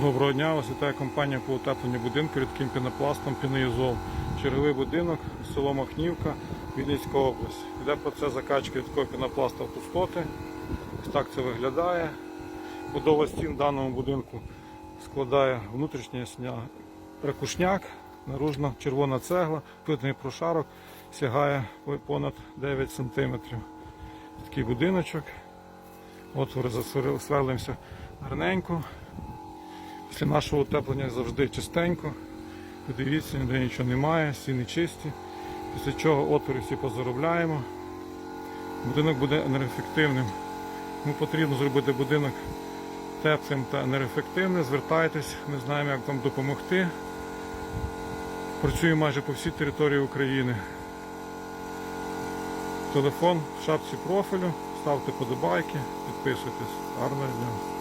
Доброго дня, вас вітає компанія по утепленню будинку рідким пінопластом Піноізол. Черговий будинок, село Махнівка, Вінницька область. Йде процес закачки рідкого пінопласта в пустоти. Ось так це виглядає. Будова стін в даному будинку складає внутрішній ракушняк, наружна червона цегла, плитний прошарок сягає понад 9 см. Такий будиночок. Отвори засверлимося гарненько. Після нашого утеплення завжди чистенько. Подивіться, ніде нічого немає, стіни чисті. Після чого отвори всі позаробляємо. Будинок буде енергоефективним. Тому потрібно зробити будинок теплим та енергоефективним. Звертайтесь, ми знаємо, як вам допомогти. Працюємо майже по всій території України. Телефон в шапці профілю, ставте подобайки, підписуйтесь. Гарного дня!